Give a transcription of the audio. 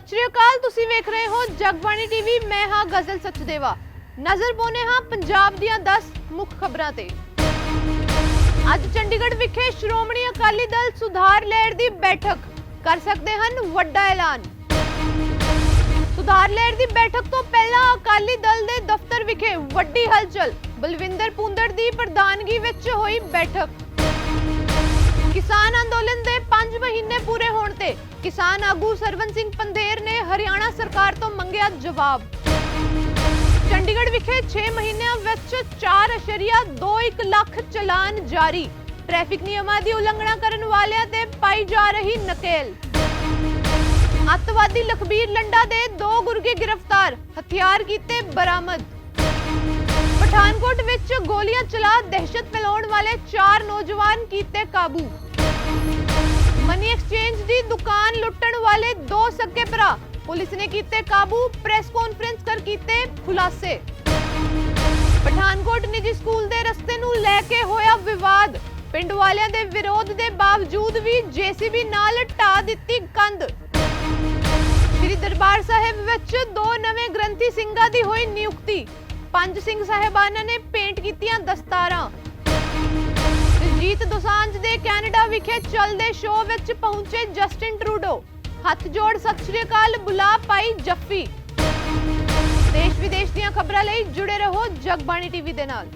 ਸਤਿ ਸ਼੍ਰੀ ਅਕਾਲ, ਤੁਸੀਂ ਵੇਖ ਰਹੇ ਹੋ ਜਗਬਾਣੀ ਟੀਵੀ, ਮੈਂ ਹਾਂ ਗਜ਼ਲ ਸਚਦੇਵਾ। ਨਜ਼ਰ ਪਾਉਂਦੇ ਹਾਂ ਪੰਜਾਬ ਦੀਆਂ 10 ਮੁੱਖ ਖਬਰਾਂ ਤੇ। ਅੱਜ ਚੰਡੀਗੜ੍ਹ ਵਿਖੇ ਸ਼੍ਰੋਮਣੀ ਅਕਾਲੀ ਦਲ ਸੁਧਾਰ ਲਹਿਰ ਦੀ ਬੈਠਕ, ਕਰ ਸਕਦੇ ਹਨ ਵੱਡਾ ਐਲਾਨ। ਸੁਧਾਰ ਲਹਿਰ ਦੀ ਬੈਠਕ ਤੋਂ ਪਹਿਲਾਂ ਅਕਾਲੀ ਦਲ ਦੇ ਦਫ਼ਤਰ ਵਿਖੇ ਵੱਡੀ ਹਲਚਲ, ਬਲਵਿੰਦਰ ਪੁੰਦੜ ਦੀ ਪ੍ਰਧਾਨਗੀ ਵਿੱਚ ਹੋਈ ਬੈਠਕ। ਕਿਸਾਨ ਅੰਦੋਲਨ 5 ਮਹੀਨੇ ਪੂਰੇ ਹੋਣ ਤੇ ਕਿਸਾਨ ਆਗੂ ਸਰਵਨ ਸਿੰਘ ਪੰਧੇਰ ਨੇ ਹਰਿਆਣਾ ਸਰਕਾਰ ਤੋਂ ਮੰਗਿਆ ਜਵਾਬ। ਚੰਡੀਗੜ੍ਹ ਵਿਖੇ 6 ਮਹੀਨਿਆਂ ਵਿੱਚ 4.21 ਲੱਖ ਚਲਾਨ ਜਾਰੀ। ਟ੍ਰੈਫਿਕ ਨਿਯਮਾਂ ਦੀ ਉਲੰਘਣਾ ਕਰਨ ਵਾਲਿਆਂ ਤੇ ਪਾਈ ਜਾ ਰਹੀ ਨਕੇਲ। ਅੱਤਵਾਦੀ ਲਖਬੀਰ ਲੰਡਾ ਦੇ ਦੋ ਗੁਰਗੇ ਗ੍ਰਿਫਤਾਰ, ਹਥਿਆਰ ਕੀਤੇ ਬਰਾਮਦ। ਪਠਾਨਕੋਟ ਵਿੱਚ ਗੋਲੀਆਂ ਚਲਾ ਦਹਿਸ਼ਤ ਫੈਲਾਉਣ ਵਾਲੇ ਚਾਰ ਨੌਜਵਾਨ ਕੀਤੇ ਕਾਬੂ। ਵਾਲੇ ਦੋ ਭਰਾ ਪੁਲਿਸ ਨੇ ਕੀਤੇ ਕਾਬੂ ਪ੍ਰੈਸ ਕਾਨਫਰੰਸ ਕਰ ਕੀਤੇ ਖੁਲਾਸੇ। ਪਠਾਨਕੋਟ ਨਿੱਜੀ ਸਕੂਲ ਦੇ ਰਸਤੇ ਨੂੰ ਲੈ ਕੇ ਹੋਇਆ ਵਿਵਾਦ। ਪਿੰਡ ਵਾਲਿਆਂ ਦੇ ਵਿਰੋਧ ਦੇ ਬਾਵਜੂਦ ਵੀ ਜੀਸੀਬੀ ਨਾਲ ਢਾ ਦਿੱਤੀ ਕੰਧ। ਸ੍ਰੀ ਦਰਬਾਰ ਸਾਹਿਬ ਵਿੱਚ ਦੋ ਨਵੇਂ ਗ੍ਰੰਥੀ ਸਿੰਘਾਂ ਦੀ ਹੋਈ ਨਿਯੁਕਤੀ। ਪੰਜ ਸਿੰਘ ਸਾਹਿਬਾਨਾਂ ਨੇ ਪੇਂਟ ਕੀਤੀਆਂ ਦਸਤਾਰਾਂ। ਦਿਲਜੀਤ ਦੋਸਾਂਝ ਦੇ ਕੈਨੇਡਾ ਵਿਖੇ ਚੱਲਦੇ ਸ਼ੋਅ ਵਿੱਚ ਪਹੁੰਚੇ ਜਸਟਿਨ ਟਰੂਡੋ। ਹੱਥ ਜੋੜ, ਸਤਿ ਸ਼੍ਰੀ ਅਕਾਲ, ਬੁਲਾ ਪਾਈ ਜੱਫੀ। ਦੇਸ਼ ਵਿਦੇਸ਼ ਦੀਆਂ ਖਬਰਾਂ ਲਈ ਜੁੜੇ ਰਹੋ ਜਗਬਾਣੀ ਟੀਵੀ ਦੇ ਨਾਲ।